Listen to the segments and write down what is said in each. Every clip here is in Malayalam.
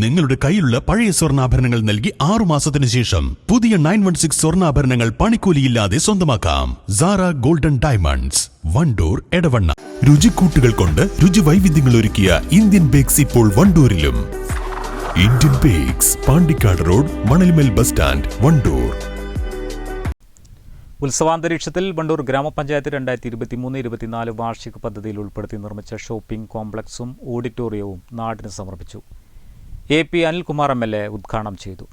നിങ്ങളുടെ കയ്യിലുള്ള പഴയ സ്വർണാഭരണങ്ങൾ നൽകി ആറു മാസത്തിന് ശേഷം പുതിയ നയൻ വൺ സിക്സ് സ്വർണാഭരണങ്ങൾ പണിക്കൂലിയില്ലാതെ സ്വന്തമാക്കാം. Sara golden diamonds Wandoor Edavanna. രുചിക്കൂട്ടുകൾ കൊണ്ട് രുചി വൈവിധ്യങ്ങൾ ഒരുക്കിയ ഇന്ത്യൻ ബേക്സ് ഇപ്പോൾ വണ്ടൂരിലും. Indian bakes Pandikkad road Manalmel bus stand Wandoor. ഉത്സവാന്തരീക്ഷത്തിൽ Wandoor ഗ്രാമപഞ്ചായത്ത് രണ്ടായിരത്തി ഇരുപത്തി മൂന്ന് ഇരുപത്തിനാല് വാർഷിക പദ്ധതിയിൽ ഉൾപ്പെടുത്തി നിർമ്മിച്ച ഷോപ്പിംഗ് കോംപ്ലക്സും ഓഡിറ്റോറിയവും നാടിന് സമർപ്പിച്ചു. A P Anilkumar M L A ഉദ്ഘാടനം ചെയ്തു.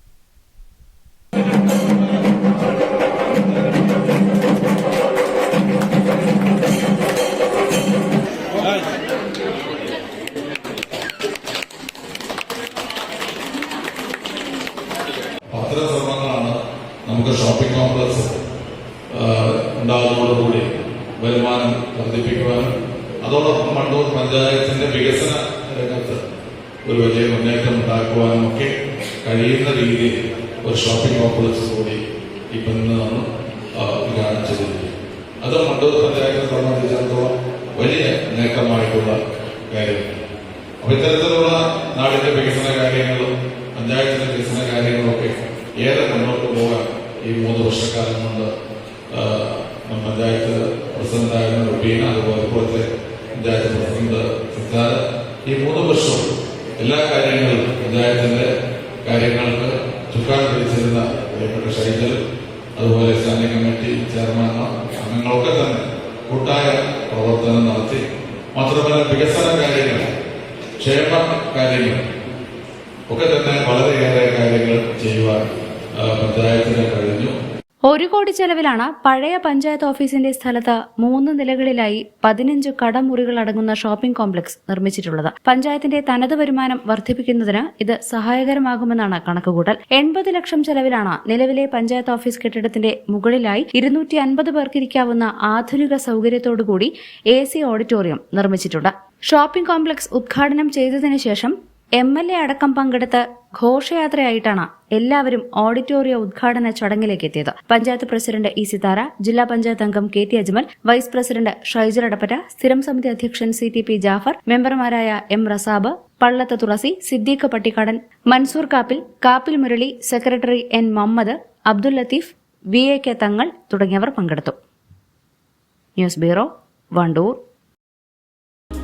നമുക്ക് ഷോപ്പിംഗ് കോംപ്ലക്സ് ഉണ്ടാകുന്നതോടുകൂടി വരുമാനം വർദ്ധിപ്പിക്കുവാനും അതോടൊപ്പം മണ്ടൂർ പഞ്ചായത്തിന്റെ വികസന രംഗത്ത് ഒരു വലിയ മുന്നേറ്റം ഉണ്ടാക്കുവാനും ഒക്കെ കഴിയുന്ന രീതിയിൽ ഒരു ഷോപ്പിംഗ് കോംപ്ലക്സ് കൂടി ഇപ്പം ഇന്ന് നമ്മൾ ഉദ്ഘാടനം ചെയ്തിരിക്കുന്നു അത് മണ്ടൂർ പഞ്ചായത്തിനെ സംബന്ധിച്ചിടത്തോളം വലിയ നേട്ടമായിട്ടുള്ള കാര്യമാണ്. അപ്പൊ ഇത്തരത്തിലുള്ള നാടിന്റെ വികസന കാര്യങ്ങളും പഞ്ചായത്തിന്റെ വികസന കാര്യങ്ങളൊക്കെ ഏറെ മുന്നോട്ട് പോകാൻ ഈ മൂന്ന് വർഷക്കാലം കൊണ്ട് പഞ്ചായത്ത് പ്രസിഡന്റായിരുന്ന റുബീന അതുപോലെ പഞ്ചായത്ത് പ്രസിഡന്റ് സിദ്ധാര ഈ മൂന്ന് വർഷവും എല്ലാ കാര്യങ്ങളും പഞ്ചായത്തിന്റെ കാര്യങ്ങൾക്ക് ചുക്കാൻ പിടിച്ചിരുന്ന പ്രിയപ്പെട്ട ഷൈജൽ അതുപോലെ സ്റ്റാൻഡിംഗ് കമ്മിറ്റി ചെയർമാൻമാർ അംഗങ്ങളൊക്കെ തന്നെ കൂട്ടായ പ്രവർത്തനം നടത്തി. മാത്രമല്ല വികസന കാര്യങ്ങൾ ക്ഷേമ കാര്യങ്ങൾ ഒക്കെ തന്നെ വളരെയേറെ കാര്യങ്ങൾ ചെയ്യുവാൻ പഞ്ചായത്തിന് കഴിഞ്ഞു. ഒരു കോടി ചെലവിലാണ് പഴയ പഞ്ചായത്ത് ഓഫീസിന്റെ സ്ഥലത്ത് മൂന്ന് നിലകളിലായി പതിനഞ്ച് കടമുറികൾ അടങ്ങുന്ന ഷോപ്പിംഗ് കോംപ്ലക്സ് നിർമ്മിച്ചിട്ടുള്ളത്. പഞ്ചായത്തിന്റെ തനത് വരുമാനം വർദ്ധിപ്പിക്കുന്നതിന് ഇത് സഹായകരമാകുമെന്നാണ് കണക്കുകൂട്ടൽ. എൺപത് ലക്ഷം ചെലവിലാണ് നിലവിലെ പഞ്ചായത്ത് ഓഫീസ് കെട്ടിടത്തിന്റെ മുകളിലായി ഇരുന്നൂറ്റി അൻപത് പേർക്കിരിക്കാവുന്ന ആധുനിക സൌകര്യത്തോടുകൂടി എ സി ഓഡിറ്റോറിയം നിർമ്മിച്ചിട്ടുണ്ട്. ഷോപ്പിംഗ് കോംപ്ലക്സ് ഉദ്ഘാടനം ചെയ്തതിനു ശേഷം എം എൽ എ അടക്കം പങ്കെടുത്ത് ഘോഷയാത്രയായിട്ടാണ് എല്ലാവരും ഓഡിറ്റോറിയ ഉദ്ഘാടന ചടങ്ങിലേക്ക് എത്തിയത് പഞ്ചായത്ത് പ്രസിഡന്റ് ഇ സിതാര ജില്ലാ പഞ്ചായത്ത് അംഗം K T Ajmal vice president Shaijal Adappatta സ്ഥിരം സമിതി അധ്യക്ഷൻ സി ടി പി ജാഫർ മെമ്പർമാരായ M Rasab Pallath Thulasi Siddique Pattikkadan Mansoor Kappil Kappil Murali secretary N Muhammad Abdul Latheef V A K Thangal തുടങ്ങിയവർ പങ്കെടുത്തു. News bureau Wandoor.